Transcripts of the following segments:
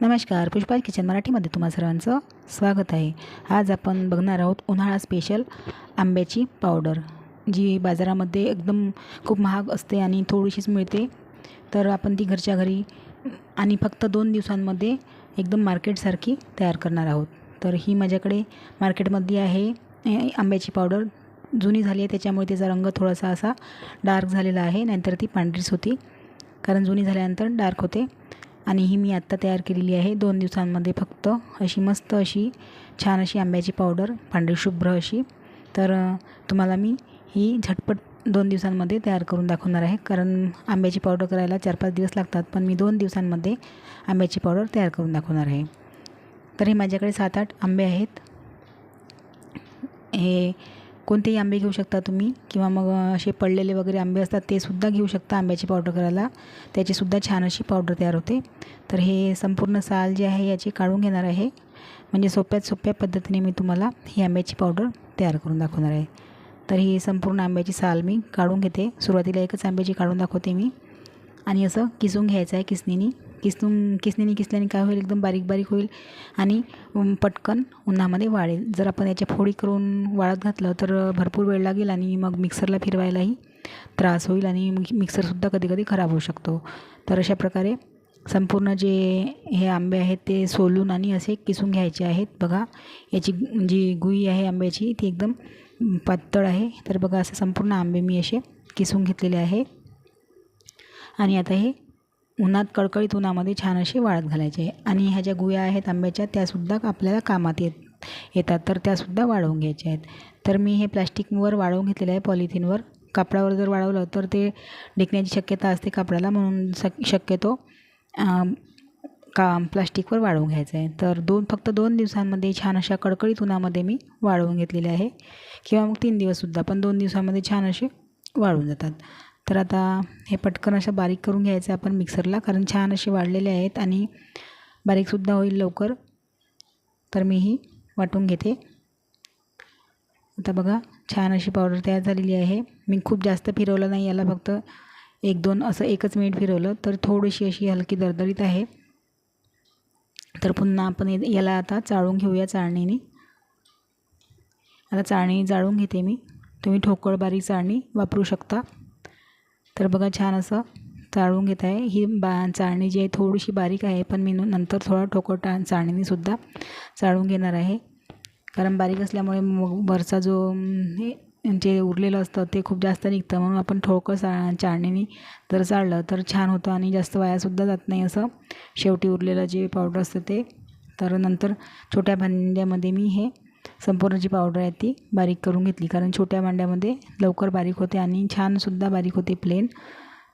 नमस्कार पुष्पा किचन मराठीमध्ये तुम्हा सर्वांचं स्वागत आहे. आज आपण बघणार आहोत उन्हाळा स्पेशल आंब्याची पावडर जी बाजारामध्ये एकदम खूप महाग असते आणि थोडीशीच मिळते. तर आपण ती घरच्या घरी आणि फक्त दोन दिवसांमध्ये एकदम मार्केटसारखी तयार करणार आहोत. तर ही माझ्याकडे मार्केटमध्ये आहे आंब्याची पावडर जुनी झाली आहे त्याच्यामुळे त्याचा रंग थोडासा असा डार्क झालेला आहे. नाहीतर ती पांढरीच होती. कारण जुनी झाल्यानंतर डार्क होते. आणि ही मी आत्ता तयार केलेली आहे दोन दिवसांमध्ये फक्त. अशी मस्त अशी छान अशी आंब्याची पावडर पांढरी शुभ्र अशी. तर तुम्हाला मी ही झटपट दोन दिवसांमध्ये तयार करून दाखवणार आहे. कारण आंब्याची पावडर करायला चार पाच दिवस लागतात पण मी दोन दिवसांमध्ये आंब्याची पावडर तयार करून दाखवणार आहे. तर हे माझ्याकडे सात आठ आंबे आहेत. हे कोणतेही आंबे घेऊ शकता तुम्ही किंवा मग असे पडलेले वगैरे आंबे असतात ते सुद्धा घेऊ शकता आंब्याची पावडर करायला. त्याचीसुद्धा छान अशी पावडर तयार होते. तर हे संपूर्ण साल जे आहे याची काढून घेणार आहे. म्हणजे सोप्यात सोप्या पद्धतीने मी तुम्हाला ही आंब्याची पावडर तयार करून दाखवणार आहे. तर ही संपूर्ण आंब्याची साल मी काढून घेते. सुरुवातीला एकच आंब्याची काढून दाखवते मी. आणि असं किसून घ्यायचं आहे किसणीनी किसून किसनीनी किसल्याने काय होईल? एकदम बारीक बारीक होईल आणि पटकन उन्हामध्ये वाळेल. जर आपण याच्या फोडी करून वाळत घातलं तर भरपूर वेळ लागेल आणि मग मिक्सरला फिरवायलाही त्रास होईल आणि मिक्सरसुद्धा कधी कधी खराब होऊ शकतो. तर अशा प्रकारे संपूर्ण जे हे आंबे आहेत ते सोलून आणि असे किसून घ्यायचे आहेत. बघा याची जी गुई आहे आंब्याची ती एकदम पातळ आहे. तर बघा असे संपूर्ण आंबे मी असे किसून घेतलेले आहे. आणि आता हे उन्हात कडकडीत उन्हामध्ये छान असे वाळत घालायचे आणि ह्या ज्या गुया आहेत आंब्याच्या त्यासुद्धा आपल्याला कामात येत येतात. तर त्यासुद्धा वाळवून घ्यायच्या आहेत. तर मी हे प्लॅस्टिकवर वाळवून घेतलेलं आहे पॉलिथिनवर. कापडावर जर वाळवलं तर ते ढिकण्याची शक्यता असते कापडाला म्हणून शक शक्यतो का प्लास्टिकवर वाळवून घ्यायचं आहे. तर दोन फक्त दोन दिवसांमध्ये छान अशा कडकडीत उन्हामध्ये मी वाळवून घेतलेले आहे. किंवा मग तीन दिवससुद्धा पण दोन दिवसामध्ये छान असे वाळून जातात. तर आता हे पटकन असं बारीक करून घ्यायचं आहे आपण मिक्सरला कारण छान असे वाढलेले आहेत आणि बारीकसुद्धा होईल लवकर. तर मी ही वाटून घेते. आता बघा छान अशी पावडर तयार झालेली आहे. मी खूप जास्त फिरवलं नाही याला फक्त एक दोन असं एकच मिनिट फिरवलं तर थोडीशी अशी हलकी दरदरीत आहे. तर पुन्हा आपण ये- याला आता चाळून घेऊया चाळणीने. आता चाळणी जाळून घेते मी. तुम्ही ठोकळ बारीक चाळणी वापरू शकता. तर बघा छान असं चाळून घेत आहे. ही बा चाळणी जी आहे थोडीशी बारीक आहे पण मी नंतर थोडा ठोकळ टा चाळणीनेसुद्धा चाळून घेणार आहे. कारण बारीक असल्यामुळे मग वरचा जो हे जे उरलेलं असतं ते खूप जास्त निघतं. म्हणून आपण ठोकळ चा चाळणीने जर चाळलं तर छान होतं आणि जास्त वायासुद्धा जात नाही असं. शेवटी उरलेलं जे पावडर असतं ते. तर नंतर छोट्या भांड्यामध्ये मी हे संपूर्ण जी पावडर आहे ती बारीक करून घेतली. कारण छोट्या भांड्यामध्ये लवकर बारीक होते आणि छानसुद्धा बारीक होते प्लेन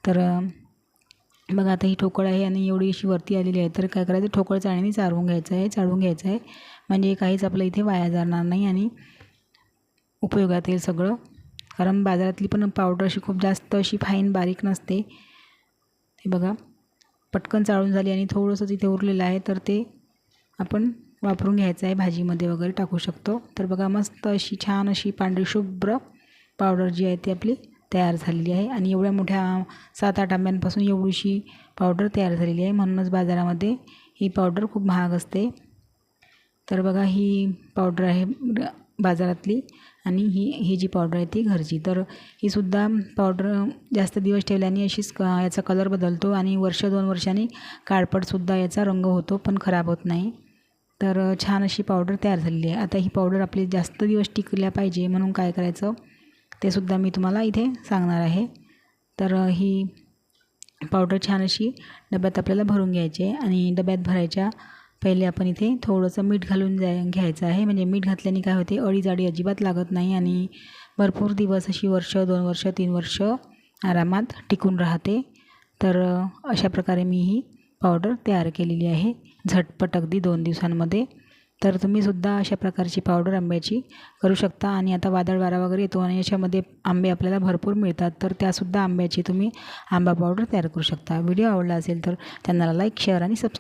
तर बघा आता ही ठोकळ आहे आणि एवढी अशी वरती आलेली आहे. तर काय करायचं? ठोकळ चाळणीने चाळवून घ्यायचं आहे. चाळून घ्यायचं आहे. म्हणजे काहीच आपलं इथे वाया जाणार नाही आणि उपयोगात येईल सगळं. कारण बाजारातली पण पावडर अशी खूप जास्त अशी फाईन बारीक नसते. हे बघा. पटकन चाळून झाली आणि थोडंसं तिथे उरलेलं आहे. तर ते आपण वापरून घ्यायचं आहे. भाजीमध्ये वगैरे टाकू शकतो. तर बघा मस्त अशी छान अशी पांढरी शुभ्र पावडर जी आहे ती आपली तयार झालेली आहे. आणि एवढ्या मोठ्या सात आठ आंब्यांपासून एवढीशी पावडर तयार झालेली आहे. म्हणूनच बाजारामध्ये ही पावडर खूप महाग असते. तर बघा ही पावडर आहे बाजारातली आणि ही ही जी पावडर आहे ती घरची. तर ही सुद्धा पावडर जास्त दिवस ठेवल्याने अशीच याचा कलर बदलतो आणि वर्ष दोन वर्षांनी काळपटसुद्धा याचा रंग होतो पण खराब होत नाही. तर छान अशी पावडर तयार झालेली आहे. आता ही पावडर आपली जास्त दिवस टिकल्या पाहिजे म्हणून काय करायचं ते सुद्धा मी तुम्हाला इथे सांगणार आहे. तर ही पावडर छान अशी डब्यात आपल्याला भरून घ्यायची आहे आणि डब्यात भरायच्या पहिले आपण इथे थोडंसं मीठ घालून जाय घ्यायचं आहे. म्हणजे मीठ घातल्याने काय होते अडीजाडी अजिबात लागत नाही आणि भरपूर दिवस अशी वर्ष दोन वर्ष तीन वर्ष आरामात टिकून राहते. तर अशा प्रकारे मी ही पावडर तयार केलेली आहे. झटपट अगदी दोन दिवसांमध्ये. तर तुम्हीसुद्धा अशा प्रकारची पावडर आंब्याची करू शकता आणि आता वादळ वारा वगैरे येतो आणि याच्यामध्ये आंबे आपल्याला भरपूर मिळतात. तर त्यासुद्धा आंब्याची तुम्ही आंबा पावडर तयार करू शकता. व्हिडिओ आवडला असेल तर चॅनलला लाईक शेअर आणि सबस्क्राईब